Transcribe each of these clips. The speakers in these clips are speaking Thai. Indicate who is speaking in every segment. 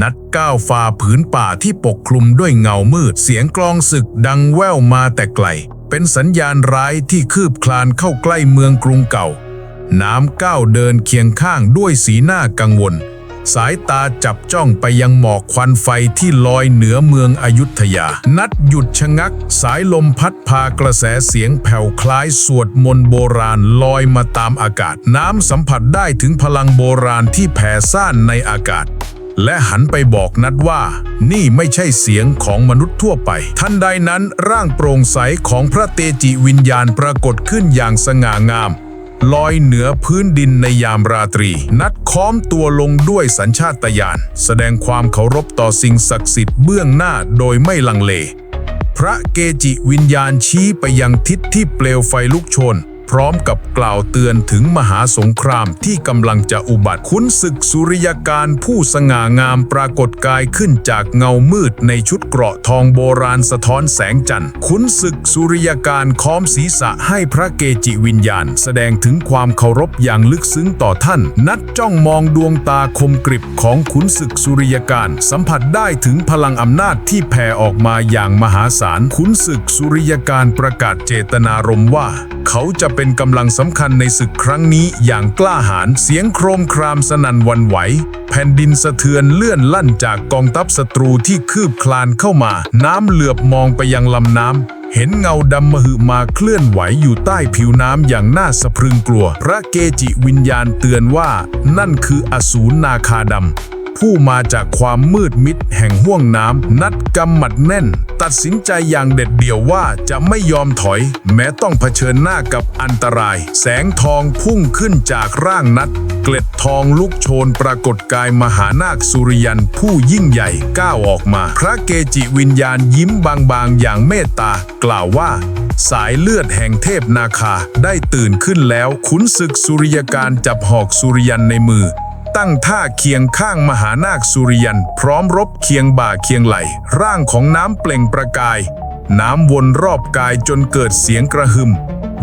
Speaker 1: นัดก้าวฝ่าผืนป่าที่ปกคลุมด้วยเงามืด เสียงกลองศึกดังแว่วมาแต่ไกล เป็นสัญญาณร้ายที่คืบคลานเข้าใกล้เมืองกรุงเก่า น้ำก้าวเดินเคียงข้างด้วยสีหน้ากังวล สายตาจับจ้องไปยังหมอกควันไฟที่ลอยเหนือเมืองอยุธยา นัดหยุดชะงัก สายลมพัดพากระแสเสียงแผ่วคล้ายสวดมนต์โบราณลอยมาตามอากาศ น้ำสัมผัสได้ถึงพลังโบราณที่แผ่ซ่านในอากาศ และหันไปบอกนัดว่า นี่ไม่ใช่เสียงของมนุษย์ทั่วไป ทันใดนั้นร่างโปร่งใสของพระเตจิวิญญาณปรากฏขึ้นอย่างสง่างาม ลอยเหนือพื้นดินในยามราตรี นัดค้อมตัวลงด้วยสัญชาตญาณแสดงความเคารพต่อสิ่งศักดิ์สิทธิ์เบื้องหน้าโดยไม่ลังเล พระเกจิวิญญาณชี้ไปยังทิศที่เปลวไฟลุกโชน พร้อมกับกล่าวเตือนถึงมหาสงครามที่กำลังจะอุบัติขุนศึกสุริยการผู้สง่างามปรากฏกายขึ้นจากเงามืดในชุดเกราะทองโบราณสะท้อนแสงจันทร์ขุนศึกสุริยการค้อมศีรษะให้พระเกจิวิญญาณ แสดงถึงความเคารพอย่างลึกซึ้งต่อท่าน นัดจ้องมองดวงตาคมกริบของขุนศึกสุริยการ สัมผัสได้ถึงพลังอำนาจที่แผ่ออกมาอย่างมหาศาลขุนศึกสุริยการประกาศเจตนารมณ์ว่า เขาจะเป็นกำลังสำคัญในศึกครั้งนี้อย่างกล้าหาญเสียงโครมครามสนั่นวันไหว แผ่นดินสะเทือนเลื่อนลั่นจากกองทัพศัตรูที่คืบคลานเข้ามา น้ำเหลือบมองไปยังลำน้ำเห็นเงาดำมหึมาเคลื่อนไหวอยู่ใต้ผิวน้ำอย่างน่าสะพรึงกลัว พระเกจิวิญญาณเตือนว่า นั่นคืออสูรนาคาดำ ผู้มาจากความมืดมิดแห่งห้วงน้ำนัดกำหมัดแน่น ตัดสินใจอย่างเด็ดเดี่ยวว่าจะไม่ยอมถอย แม้ต้องเผชิญหน้ากับอันตราย แสงทองพุ่งขึ้นจากร่างนัด เกล็ดทองลุกโชนปรากฏกายมหานาคสุริยันผู้ยิ่งใหญ่ก้าวออกมา พระเกจิวิญญาณยิ้มบางๆ อย่างเมตตากล่าวว่าสายเลือดแห่งเทพนาคาได้ตื่นขึ้นแล้วขุนศึกสุริยการจับหอกสุริยันในมือ ตั้งท่าเคียงข้างมหานาคสุริยัน พร้อมรบเคียงบ่าเคียงไหล ร่างของน้ำเปล่งประกาย น้ำวนรอบกายจนเกิดเสียงกระหึ่ม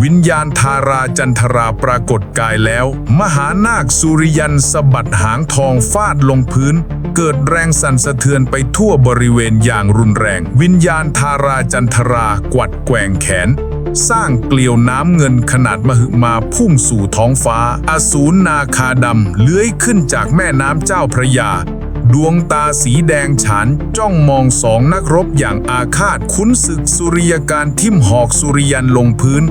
Speaker 1: วิญญาณทาราจันทราปรากฏกายแล้ว มหานาคสุริยันสะบัดหางทองฟาดลงพื้น เกิดแรงสั่นสะเทือนไปทั่วบริเวณอย่างรุนแรง วิญญาณทาราจันทรากวัดแกว่งแขน สร้างเกลียวน้ำเงินขนาดมหึมาพุ่งสู่ท้องฟ้า อสูรนาคาดำเลื้อยขึ้นจากแม่น้ำเจ้าพระยา ดวงตาสีแดงฉานจ้องมองสองนักรบอย่างอาฆาตคุ้นศึกสุริยการทิมหอกสุริยันลงพื้น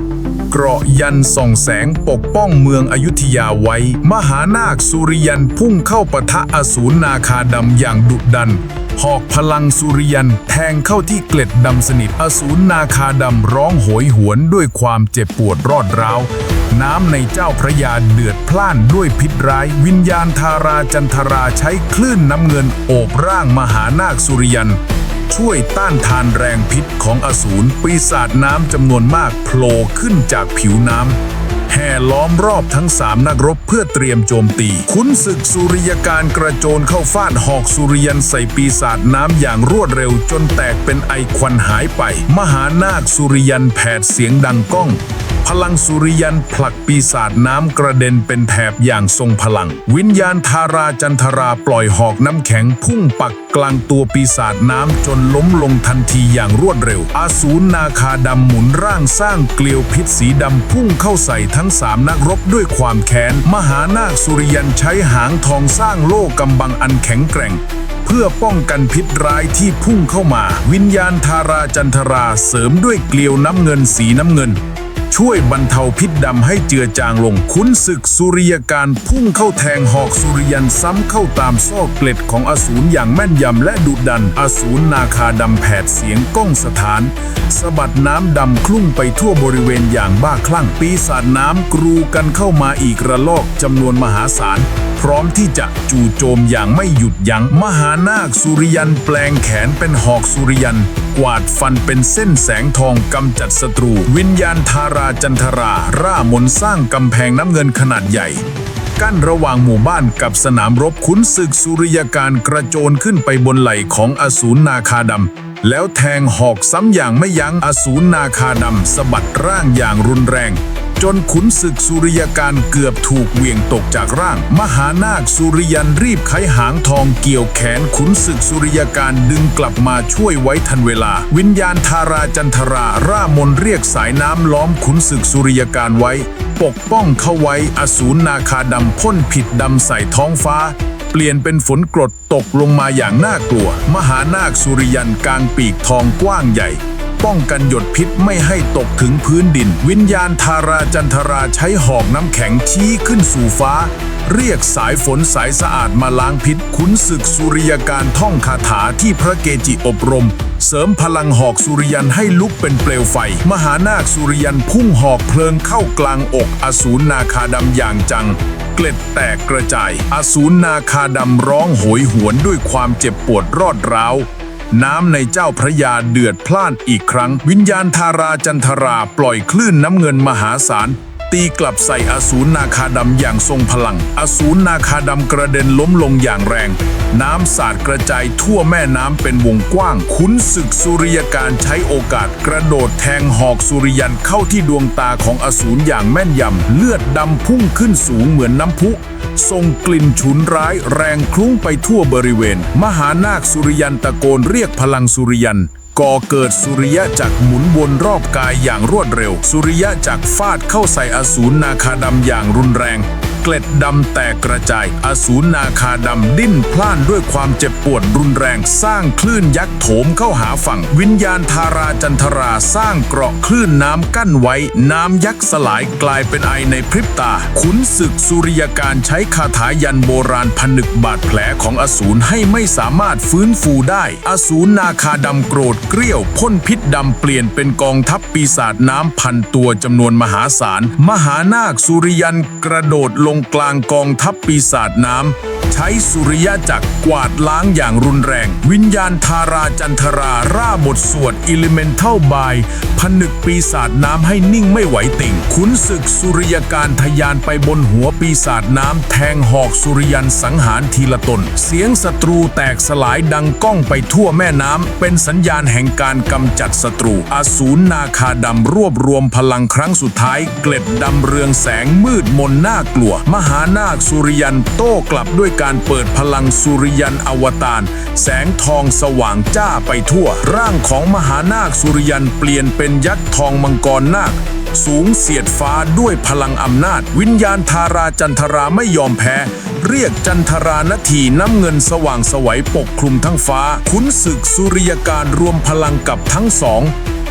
Speaker 1: เกราะยันส่องแสงปกป้องเมืองอยุธยาไว้ มหานาคสุริยันพุ่งเข้าปะทะอสูรนาคาดำอย่างดุดันหอกพลังสุริยันแทงเข้าที่เกล็ดดำสนิทอสูรนาคาดำร้องโหยหวนด้วยความเจ็บปวดรอดร้าว น้ำในเจ้าพระยาเดือดพล่านด้วยพิษร้าย วิญญาณทาราจันทราใช้คลื่นน้ำเงินโอบร่างมหานาคสุริยัน ช่วยต้านทานแรงพิษของอสูรปีศาจน้ำจำนวนมากโผล่ขึ้นจากผิวน้ำแห่ล้อมรอบทั้งสามนักรบเพื่อเตรียมโจมตี ขุนศึกสุริยการกระโจนเข้าฟาดหอกสุริยันใส่ปีศาจน้ำอย่างรวดเร็วจนแตกเป็นไอควันหายไป มหานาคสุริยันแผดเสียงดังก้อง พลังสุริยันผลักปีศาจน้ำกระเด็นเป็นแถบอย่างทรงพลัง วิญญาณทาราจันทราปล่อยหอกน้ำแข็งพุ่งปักกลางตัวปีศาจน้ำจนล้มลงทันทีอย่างรวดเร็ว อาสูรนาคาดำหมุนร่างสร้างเกลียวพิษสีดำพุ่งเข้าใส่ทั้งสามนักรบด้วยความแค้น มหานาคสุริยันใช้หางทองสร้างโล่กำบังอันแข็งแกร่งเพื่อป้องกันพิษร้ายที่พุ่งเข้ามา วิญญาณทาราจันทราเสริมด้วยเกลียวน้ำเงินสีน้ำเงิน ช่วยบรรเทาพิษดำให้เจือจางลงขุนศึกสุริยการพุ่งเข้าแทงหอกสุริยันซ้ำเข้าตามซอกเกล็ดของอสูรอย่างแม่นยำและดุดัน อสูรนาคาดำแผดเสียงก้องสถานสะบัดน้ำดำคลุ้งไปทั่วบริเวณอย่างบ้าคลั่งปีศาจน้ำกรูกันเข้ามาอีกระลอกจำนวนมหาศาล ร้อมที่จะจู่โจมอย่างไม่หยุดยัง้งมหานาคสุริยันแปลงแขนเป็นหอกสุริยัน กวาดฟันเป็นเส้นแสงทองกำจัดศัตรู วิญญาณทาราจันทรา ร่ามนสร้างกำแพงน้ำเงินขนาดใหญ่กั้นระหว่างหมู่บ้านกับสนามรบขุนศึกสุริยการกระโจนขึ้นไปบนไหล่ของอสูรนาคาดำ แล้วแทงหอกซ้ำอย่างไม่ยั้งอสูรนาคาดำสะบัดร่างอย่างรุนแรง จนขุนศึกสุริยการเกือบถูกเหวี่ยงตกจากร่าง มหานาคสุริยันรีบไขหางทองเกี่ยวแขนขุนศึกสุริยการดึงกลับมาช่วยไว้ทันเวลา วิญญาณทาราจันทราร่ามนเรียกสายน้ำล้อมขุนศึกสุริยการไว้ ปกป้องเข้าไว้อสูรนาคาดำพ่นผิดดำใส่ท้องฟ้าเปลี่ยนเป็นฝนกรดตกลงมาอย่างน่ากลัว มหานาคสุริยันกลางปีกทองกว้างใหญ่ ป้องกันหยดพิษไม่ให้ตกถึงพื้นดิน วิญญาณทาราจันทราใช้หอกน้ำแข็งชี้ขึ้นสู่ฟ้า เรียกสายฝนสายสะอาดมาล้างพิษขุนศึกสุริยการท่องคาถาที่พระเกจิอบรม เสริมพลังหอกสุริยันให้ลุกเป็นเปลวไฟ มหานาคสุริยันพุ่งหอกเพลิงเข้ากลางอกอสูรนาคาดำอย่างจังเกล็ดแตกกระจาย อสูรนาคาดำร้องโหยหวนด้วยความเจ็บปวดรอดร้าว น้ำในเจ้าพระยาเดือดพล่านอีกครั้ง วิญญาณทาราจันทราปล่อยคลื่นน้ำเงินมหาศาล ตีกลับใส่อสูรนาคาดำอย่างทรงพลัง อสูรนาคาดำกระเด็นล้มลงอย่างแรง น้ำสาดกระจายทั่วแม่น้ำเป็นวงกว้าง ขุนศึกสุริยการใช้โอกาสกระโดดแทงหอกสุริยันเข้าที่ดวงตาของอสูรอย่างแม่นยำเลือดดำพุ่งขึ้นสูงเหมือนน้ำพุ ส่งกลิ่นฉุนร้ายแรงคลุ้งไปทั่วบริเวณ มหานาคสุริยันตะโกนเรียกพลังสุริยันก่อเกิดสุริยะจักรหมุนวนรอบกายอย่างรวดเร็ว สุริยะจักรฟาดเข้าใส่อสูรนาคาดำอย่างรุนแรง เกล็ดดำแตกกระจาย อสูรนาคาดำดิ้นพล่านด้วยความเจ็บปวดรุนแรงสร้างคลื่นยักษ์โถมเข้าหาฝั่ง วิญญาณทาราจันทราสร้างเกราะคลื่นน้ำกั้นไว้ น้ำยักษ์สลายกลายเป็นไอในพริบตา ขุนศึกสุริยการใช้คาถายันโบราณผนึกบาดแผลของอสูรให้ไม่สามารถฟื้นฟูได้ อสูรนาคาดำโกรธเกรี้ยวพ่นพิษดำเปลี่ยนเป็นกองทัพปีศาจน้ำพันตัวจำนวนมหาศาล มหานาคสุริยันกระโดดลงกลางกองทัพปีศาจน้ำ ใช้สุริยะจักรกวาดล้างอย่างรุนแรง วิญญาณทาราจันทราร่าบทสวด Elemental by ผนึกปีศาจน้ำให้นิ่งไม่ไหวติ่ง ขุนศึกสุริยการทะยานไปบนหัวปีศาจน้ำ แทงหอกสุริยันสังหารทีละตน เสียงศัตรูแตกสลายดังก้องไปทั่วแม่น้ำ เป็นสัญญาณแห่งการกำจัดศัตรู อสูรนาคาดำรวบรวมพลังครั้งสุดท้าย เกล็ดดำเรืองแสงมืดมนน่ากลัวมหานาคสุริยันโต้กลับด้วยการเปิดพลังสุริยันอวตารแสงทองสว่างจ้าไปทั่ว ร่างของมหานาคสุริยันเปลี่ยนเป็นยักษ์ทองมังกรนาค สูงเสียดฟ้าด้วยพลังอำนาจ วิญญาณทาราจันทราไม่ยอมแพ้ เรียกจันทรานาทีน้ำเงินสว่างสวัยปกคลุมทั้งฟ้า ขุนศึกสุริยการรวมพลังกับทั้งสอง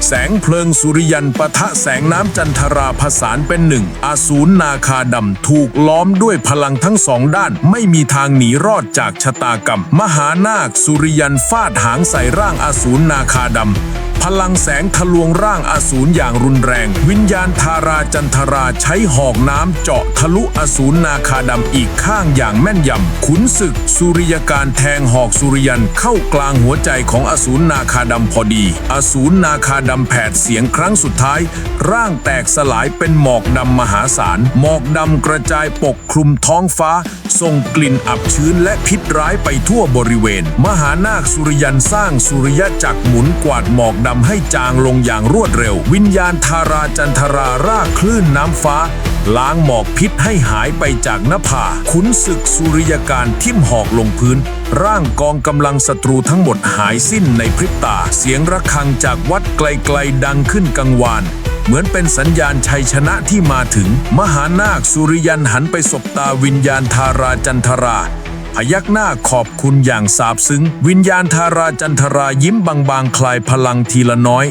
Speaker 1: แสงเพลิงสุริยันปะทะแสงน้ำจันทราผสานเป็นหนึ่งอาสูรนาคาดำถูกล้อมด้วยพลังทั้งสองด้าน ไม่มีทางหนีรอดจากชะตากรรม มหานาคสุริยันฟาดหางใส่ร่างอาสูรนาคาดำ พลังแสงทะลวงร่างอสูรอย่างรุนแรง วิญญาณทาราจันทราใช้หอกน้ำเจาะทะลุอสูรนาคาดำอีกข้างอย่างแม่นยำขุนศึกสุริยการแทงหอกสุริยันเข้ากลางหัวใจของอสูรนาคาดำพอดี อสูรนาคาดำแผดเสียงครั้งสุดท้าย ร่างแตกสลายเป็นหมอกดำมหาศาลหมอกดำกระจายปกคลุมท้องฟ้า ส่งกลิ่นอับชื้นและพิษร้ายไปทั่วบริเวณ มหานาคสุริยันสร้างสุริยะจักรหมุนกวาดหมอกดำให้จางลงอย่างรวดเร็ว วิญญาณทาราจันทราร่ากคลื่นน้ำฟ้า ล้างหมอกพิษให้หายไปจากหน้าผาขุนศึกสุริยการทิ่มหอกลงพื้น ร่างกองกำลังศัตรูทั้งหมดหายสิ้นในพริบตา เสียงระฆังจากวัดไกลๆดังขึ้นกังวาน เหมือนเป็นสัญญาณชัยชนะที่มาถึง มหานาคสุริยันหันไปสบตาวิญญาณทาราจันทรา พยักหน้าขอบคุณอย่างซาบซึ้ง วิญญาณทาราจันทรายิ้มบางๆ คลายพลังทีละน้อย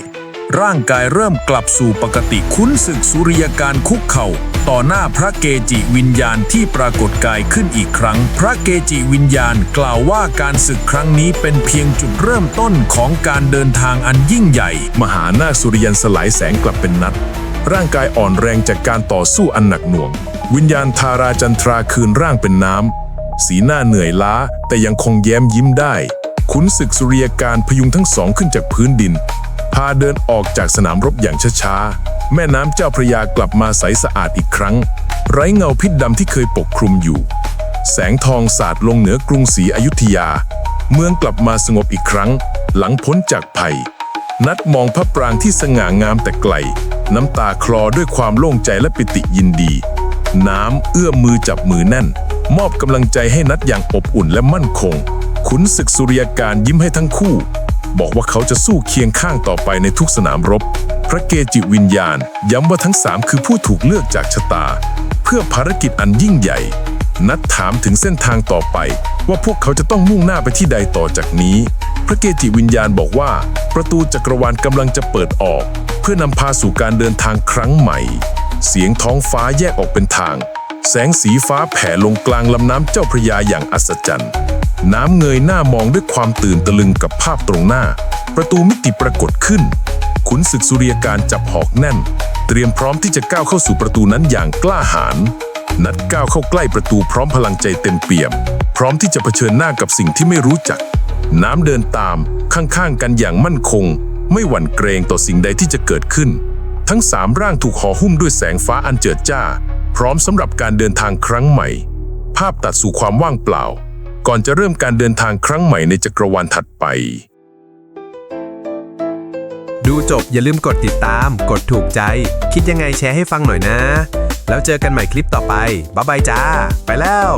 Speaker 1: ร่างกายเริ่มกลับสู่ปกติคุ้นศึกสุริยการคุกเข่า ต่อหน้าพระเกจิวิญญาณที่ปรากฏกายขึ้นอีกครั้ง พระเกจิวิญญาณกล่าวว่าการศึกครั้งนี้เป็นเพียงจุดเริ่มต้นของการเดินทางอันยิ่งใหญ่
Speaker 2: มหานาคสุริยันสลายแสงกลับเป็นนัด ร่างกายอ่อนแรงจากการต่อสู้อันหนักหน่วง วิญญาณทาราจันทราคืนร่างเป็นน้ำ สีหน้าเหนื่อยล้าแต่ยังคงแย้มยิ้มได้ ขุนศึกสุริยการพยุงทั้งสองขึ้นจากพื้นดิน พาเดินออกจากสนามรบอย่างช้าๆ แม่น้ำเจ้าพระยากลับมาใสสะอาดอีกครั้ง ไร้เงาพิษดำที่เคยปกคลุมอยู่ แสงทองสาดลงเหนือกรุงศรีอยุธยา เมืองกลับมาสงบอีกครั้ง หลังพ้นจากภัย นัดมองพระปรางที่สง่างามแต่ไกล น้ำตาคลอด้วยความโล่งใจและปิติยินดี น้ำเอื้อมมือจับมือแน่น มอบกำลังใจให้นัดอย่างอบอุ่นและมั่นคง ขุนศึกสุริยการยิ้มให้ทั้งคู่ บอกว่าเขาจะสู้เคียงข้างต่อไปในทุกสนามรบ พระเกจิวิญญาณ ย้ำว่าทั้งสามคือผู้ถูกเลือกจากชะตา เพื่อภารกิจอันยิ่งใหญ่ นัดถามถึงเส้นทางต่อไป ว่าพวกเขาจะต้องมุ่งหน้าไปที่ใดต่อจากนี้ พระเกจิวิญญาณบอกว่า ประตูจักรวาลกำลังจะเปิดออก เพื่อนำพาสู่การเดินทางครั้งใหม่ เสียงท้องฟ้าแยกออกเป็นทาง แสงสีฟ้าแผ่ลงกลางลำน้ำเจ้าพระยาอย่างอัศจรรย์ น้ำเงยหน้ามองด้วยความตื่นตะลึงกับภาพตรงหน้า ประตูมิติปรากฏขึ้น ขุนศึกสุริยการจับหอกแน่น เตรียมพร้อมที่จะก้าวเข้าสู่ประตูนั้นอย่างกล้าหาญนัดก้าวเข้าใกล้ประตูพร้อมพลังใจเต็มเปี่ยม พร้อมที่จะเผชิญหน้ากับสิ่งที่ไม่รู้จัก น้ำเดินตามข้างๆกันอย่างมั่นคง ไม่หวั่นเกรงต่อสิ่งใดที่จะเกิดขึ้น ทั้งสามร่างถูกห่อหุ้มด้วยแสงฟ้าอันเจิดจ้า พร้อมสำหรับการเดินทางครั้งใหม่ ภาพตัดสู่ความว่างเปล่า ก่อนจะเริ่มการเดินทางครั้งใหม่ในจักรวาลถัดไป
Speaker 3: ดูจบอย่าลืมกดติดตาม กดถูกใจ คิดยังไงแชร์ให้ฟังหน่อยนะ แล้วเจอกันใหม่คลิปต่อไปบ๊ายบายจ้า ไปแล้ว